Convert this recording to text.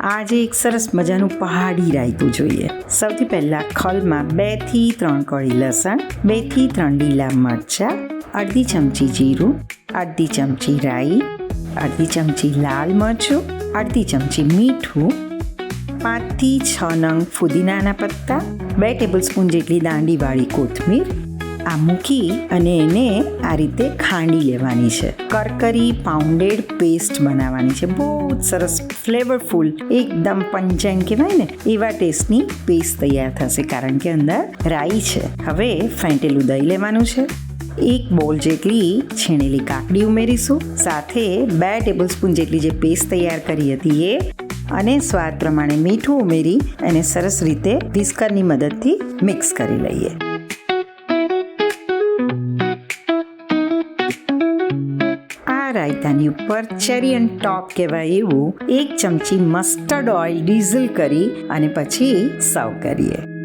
આજે એક સરસ મજાનું પહાડી રાયતું જોઈએ. સૌથી પહેલાં ખલમાં બેથી ત્રણ કળી લસણ બેથી ત્રણ લીલા મરચાં, અડધી ચમચી જીરું, અડધી ચમચી રાઈ, અડધી ચમચી લાલ મરચું, અડધી ચમચી મીઠું પાંચથી છ નંગ ફુદીનાના પત્તા, બે ટેબલસ્પૂન જેટલી દાંડીવાળી કોથમીર આ મૂકી અને એને આ રીતે ખાંડી લેવાની છે. કરકરી પાઉન્ડેડ પેસ્ટ બનાવવાની છે. બહુ જ સરસ ફ્લેવરફુલ એકદમ પંચાંગ કહેવાય ને, એવા ટેસ્ટની પેસ્ટ તૈયાર થશે. કારણ કે અંદર રાઈ છે. હવે ફેંટેલું દહીં લેવાનું છે. એક બોલ જેટલી છીણેલી કાકડી ઉમેરીશું. સાથે બે ટેબલસ્પૂન જેટલી જે પેસ્ટ તૈયાર કરી હતી એ અને સ્વાદ પ્રમાણે મીઠું ઉમેરી એને સરસ રીતે વિસ્કરની મદદથી મિક્સ કરી લઈએ. આ રાયતાની ઉપર ચેરી એન્ડ ટોપ કહેવાય એવું એક ચમચી મસ્ટર્ડ ઓઇલ ડીઝલ કરી અને પછી સર્વ કરીએ.